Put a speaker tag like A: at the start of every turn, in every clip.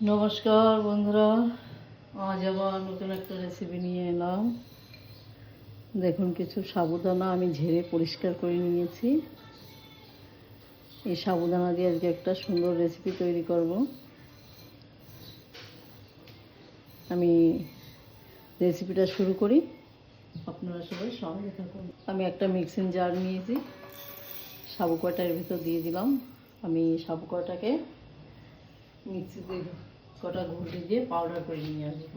A: নমস্কার বন্ধুরা, আজ আবার নতুন একটা রেসিপি নিয়ে এলাম। দেখুন, কিছু সাবুদানা আমি ঝেড়ে পরিষ্কার করে নিয়েছি। এই সাবুদানা দিয়ে আজকে একটা সুন্দর রেসিপি তৈরি করব। আমি রেসিপিটা শুরু করি। আপনারা সবাই সঙ্গে থাকুন। আমি একটা মিক্সিং জার নিয়েছি। সাবু কয়টা এর ভিতর দিয়ে দিলাম। আমি সাবু কয়টাকে মিক্সিতে কটা ঘুরতে দিয়ে পাউডার করে নিয়ে আসব।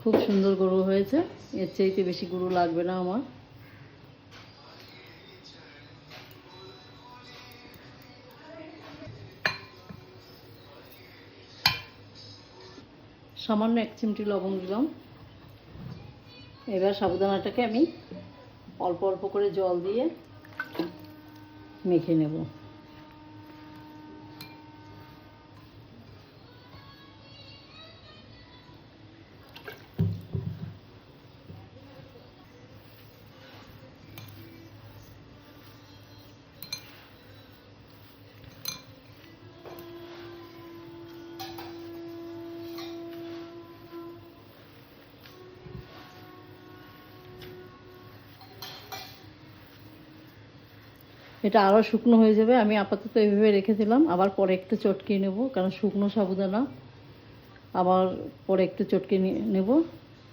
A: খুব সুন্দর গরু হয়েছে। এর চাইতে বেশি গরু লাগবে না আমার। সামান্য এক চিমটি লবণ দিলাম। এবার সাবুদানাটাকে আমি অল্প অল্প করে জল দিয়ে মেখে নেব। এটা আরও শুকনো হয়ে যাবে। আমি আপাতত এইভাবে রেখে দিলাম আবার পরে একটু চটকিয়ে নেব, কারণ শুকনো সাবুদানা। আবার পরে একটু চটকে নেব,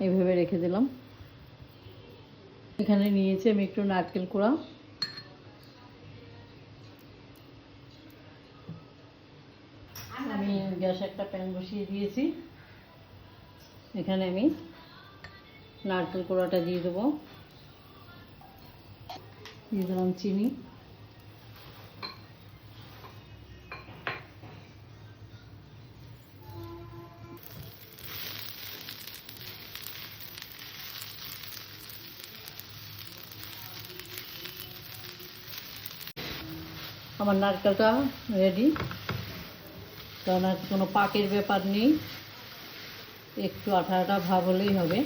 A: এইভাবে রেখে দিলাম। এখানে নিয়েছি আমি একটু নারকেল কোড়া। আমি গ্যাসে একটা প্যান বসিয়ে দিয়েছি। এখানে আমি নারকেল কোড়াটা দিয়ে দেবো। দিয়ে দিলাম চিনি। আমার নারকেলটা রেডি কারণ আর কোনো পাকের ব্যাপার নেই। একটু আঠা আঠা ভাব হলেই হবে।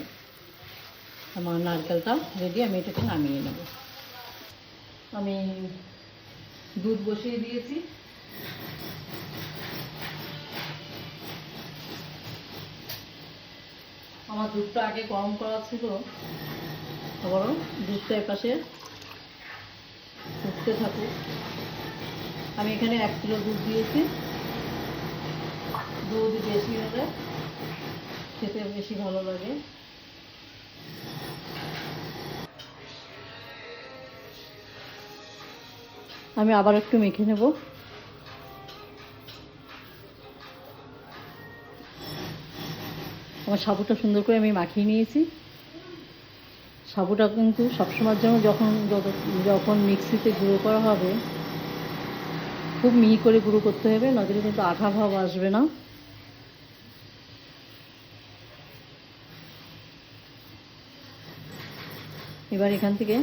A: আমার নারকেলটা রেডি আমি এটাকে নামিয়ে নেব। আমি দুধ বসিয়ে দিয়েছি। আমার দুধটা আগে গরম করা ছিল। বরং দুধটা এপাশে ফুটতে থাকুক। আমি এখানে এক কিলো দুধ দিয়েছি। দুধ বেশি হলে খেতে বেশি ভালো লাগে। আমি আবার একটু মেখে নেব। আমার সাবুটা সুন্দর করে আমি মাখিয়ে নিয়েছি। সাবুটা কিন্তু সবসময়ের জন্য যখন যখন মিক্সিতে গুঁড়ো করা হবে খুব মিহি করে গুঁড়ো করতে হবে, নজরে কিন্তু আঠা ভাব আসবে না। এবার এখান থেকে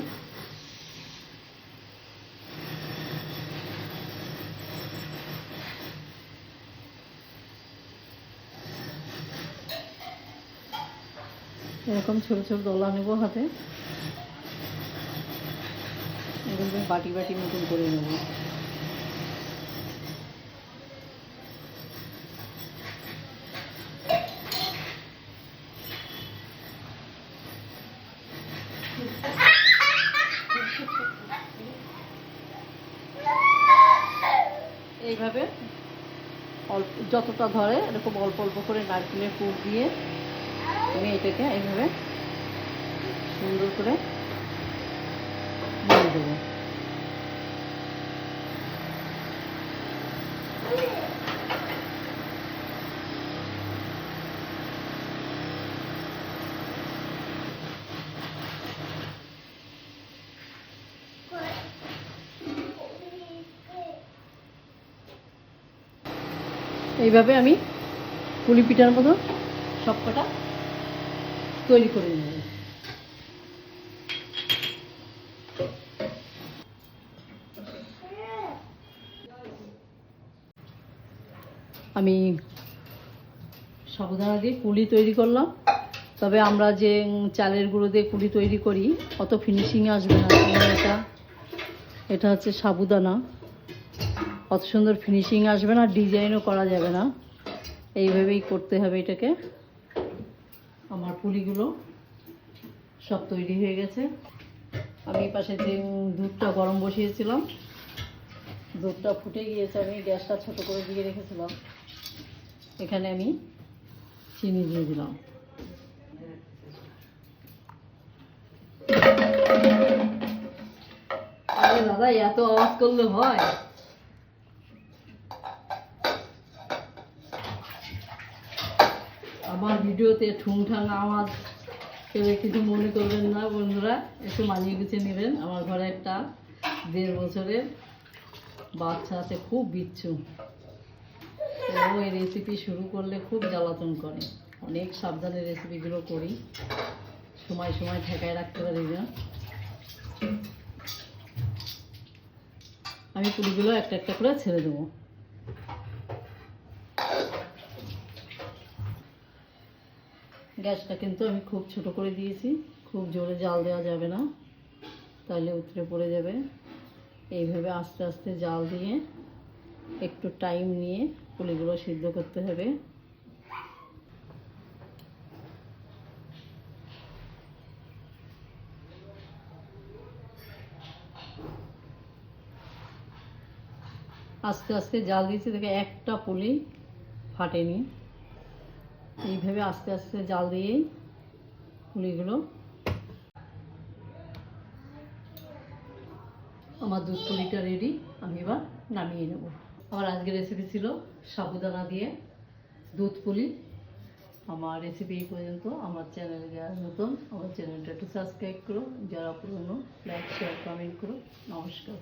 A: এরকম ছোট ছোট দলা নেব হাতে। বাটি বাটি মতন করে নেব। এইভাবে অল্প যতটা ধরে, এরকম অল্প অল্প করে নারকেলের ফুল দিয়ে আমি এটাকে এইভাবে সুন্দর করে নিয়ে দেবো। এইভাবে আমি পুলি পিঠার মতো সব কটা তৈরি করে নেব। আমি সাবুদানা দিয়ে পুলি তৈরি করলাম। তবে আমরা যে চালের গুঁড়ো দিয়ে পুলি তৈরি করি, অত ফিনিশিং আসবে না। এটা এটা হচ্ছে সাবুদানা। অত সুন্দর ফিনিশিং আসবে না ডিজাইনও করা যাবে না। এইভাবেই করতে হবে এটাকে। আমার পুলিগুলো সব তৈরি হয়ে গেছে। আমি পাশে যে দুধটা গরম বসিয়েছিলাম, দুধটা ফুটে গিয়েছে, আমি গ্যাসটা ছোট করে দিয়ে রেখেছিলাম। এখানে আমি চিনি দিয়ে দিলাম। দাদা, এত আওয়াজ করলে হয়? আমার ভিডিওতে ঠুংঠাং আওয়াজ কেউ কিছু মনে করবেন না, বন্ধুরা। একটু মানিয়ে গুছিয়ে নেবেন। আমার ঘরে একটা দেড় বছরের বাচ্চা আছে, খুব বিচ্ছু। ও এই রেসিপি শুরু করলে খুব জ্বালাতন করে। অনেক সাবধানে রেসিপিগুলো করি। সময় সময় ঠেকায় রাখতে পারি না। আমি পুরিগুলো একটা একটা করে ছেড়ে দেবো। গ্যাসটা কিন্তু আমি খুব ছোট করে দিয়েছি। খুব জোরে জাল দেওয়া যাবে না। তাহলে উতরে পড়ে যাবে। এইভাবে আস্তে আস্তে জাল দিয়ে একটু টাইম নিয়ে পুলিগুলো সিদ্ধ করতে হবে। আস্তে আস্তে জাল দিয়েছি। দেখে একটা পুলি ফাটেনি। এইভাবে আস্তে আস্তে জাল দিয়েই পুলিগুলো আমার দুধ পুলিটা রেডি আমি এবার নামিয়ে নেব। আমার আজকের রেসিপি ছিল সাবুদানা দিয়ে দুধ পুলি আমার রেসিপি পর্যন্ত। আমার চ্যানেল যারা নতুন, আমার চ্যানেলটা একটু সাবস্ক্রাইব করো। যারা পুরনো লাইক শেয়ার কমেন্ট করো। নমস্কার।